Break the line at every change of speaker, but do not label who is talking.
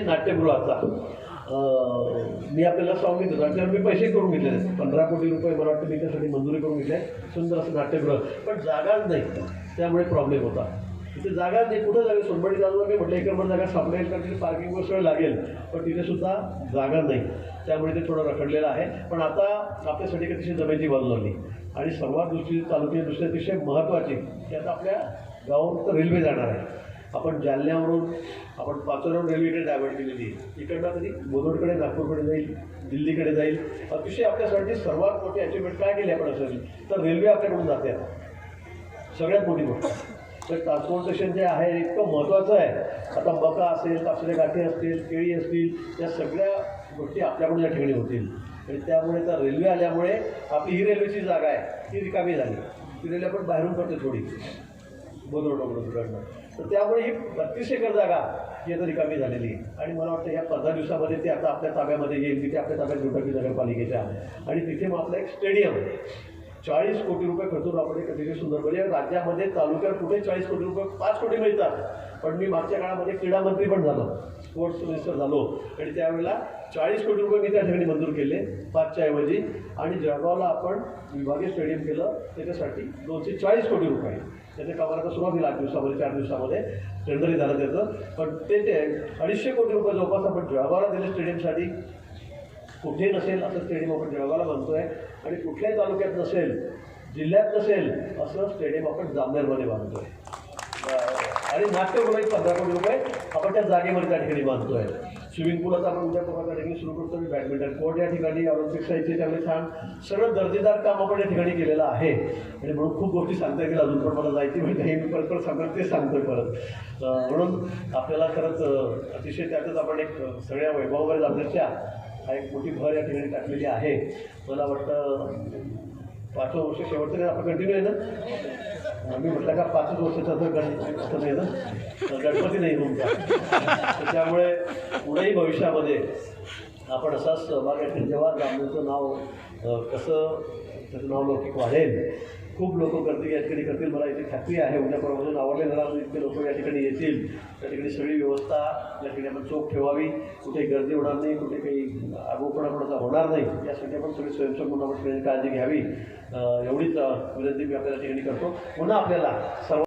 नाट्यगृहाचा. मी आपल्याला सॉंग घेतो. त्यावर मी पैसे करून घेतले पंधरा कोटी रुपये मला वाटतं मी त्यासाठी मंजुरी करून घेतली सुंदर असं नाट्यगृह. पण जागाच नाही. त्यामुळे प्रॉब्लेम होता. तिथे जागा नाही. कुठं जागा? सोनबडी जाऊन मी म्हटलं एकरभर जागा सापडेल तर तिथे पार्किंगवर वेळ लागेल. पण तिथेसुद्धा जागा नाही. त्यामुळे ते थोडं रखडलेलं आहे. पण आता आपल्यासाठी एक अतिशय जमेची बाजू लागली. आणि सर्वात दृष्टी तालुक्याची दृष्टी अतिशय महत्त्वाची की आता आपल्या गावात रेल्वे जाणार आहे. आपण जालन्यावरून आपण पाचोऱ्यावरून रेल्वेकडे डायव्हर्ट केलेली आहे इकडनं कधी बोदोडकडे नागपूरकडे जाईल दिल्लीकडे जाईल. अतिशय आपल्यासाठी सर्वात मोठी अचिव्हमेंट काय केली आपण असं तर रेल्वे आपल्याकडून जाते आता. सगळ्यात मोठी गोष्ट. तर ट्रान्सपोर्टेशन जे आहे इतकं महत्त्वाचं आहे. आता मका असेल कापसाच्या गाठी असतील केळी असतील या सगळ्या गोष्टी आपल्याकडून या ठिकाणी होतील. आणि त्यामुळे तर रेल्वे आल्यामुळे आपली ही रेल्वेची जागा आहे. ती रिकामी झाली. ती रेल्वे आपण बाहेरून करतो थोडी. बोदोड तर त्यामुळे ही बत्तीस एकर जागा ही आता रिकामी झालेली आहे. आणि मला वाटतं ह्या पंधरा दिवसामध्ये ती आता आपल्या ताब्यामध्ये येईल तिथे आपल्या ताब्यात दुटकी नगरपालिकेच्या. आणि तिथे मग आपलं एक स्टेडियम चाळीस कोटी रुपये खर्चून आपण एक अतिशय सुंदर म्हणजे राज्यामध्ये तालुक्यात कुठे चाळीस कोटी रुपये पाच कोटी मिळतात. पण मी मागच्या काळामध्ये क्रीडा मंत्री पण झालो. स्पोर्ट्स मिनिस्टर झालो. आणि त्यावेळेला चाळीस कोटी रुपये मी त्या ठिकाणी मंजूर केले पाचच्या ऐवजी. आणि जळगावला आपण विभागीय स्टेडियम केलं. त्याच्यासाठी दोनशे चाळीस कोटी रुपये. त्याच्या कामाला सुरुवात आठ दिवसामध्ये चार दिवसामध्ये. टेंडरही झालं त्याचं. पण ते ते अडीचशे कोटी रुपये जवळपास आपण जळगावला दिले स्टेडियमसाठी कुठे नसेल असं स्टेडियम आपण जळगावला आहे आणि कुठल्याही तालुक्यात नसेल जिल्ह्यात नसेल असं स्टेडियम आपण जामनेरमध्ये बांधतो आहे आणि नाट्यगृह एक पंधरा कोटी रुपये आपण त्या जागेमध्ये त्या ठिकाणी बांधतो आहे स्विमिंग पूल आता आपण उद्या परवा ट्रेनिंग सुरू करतो. बॅडमिंटन कोर्ट या ठिकाणी ऑलिम्पिक साईडचे त्यामुळे छान सगळं दर्जेदार काम आपण या ठिकाणी केलेलं आहे. आणि म्हणून खूप गोष्टी सांगता येतील. अजून पण मला जायची म्हणजे हे मी परत परत सांगणार ते सांगतोय परत. म्हणून आपल्याला खरंच अतिशय त्यातच आपण एक सगळ्या वैभवावर जाण्याच्या हा एक मोठी भर या ठिकाणी टाकलेली आहे. मला वाटतं पाचवं वर्ष शेवटचं आपण कंटिन्यू आहे ना? मी म्हटलं का पाचच वर्षाचा जर गणपती असं नाही ना? गणपती नाही तुमचा त्यामुळे पुढेही भविष्यामध्ये आपण असाच सहभाग जेव्हा जामनेरचं नाव कसं त्याचं नाव लौकिक वाढेल खूप लोक गर्दी या ठिकाणी करतील मला इथे खात्री आहे उद्या परवापासून आवडले जाणार इतके लोक या ठिकाणी येतील. त्या ठिकाणी सगळी व्यवस्था या ठिकाणी आपण चोख ठेवावी. कुठे गर्दी होणार नाही कुठे काही आगोपणा कोणाचा होणार नाही यासाठी आपण सगळी स्वयंसेवक म्हणून आपण काळजी घ्यावी. एवढीच विनंती मी आपल्या ठिकाणी करतो. पुन्हा आपल्याला सर्व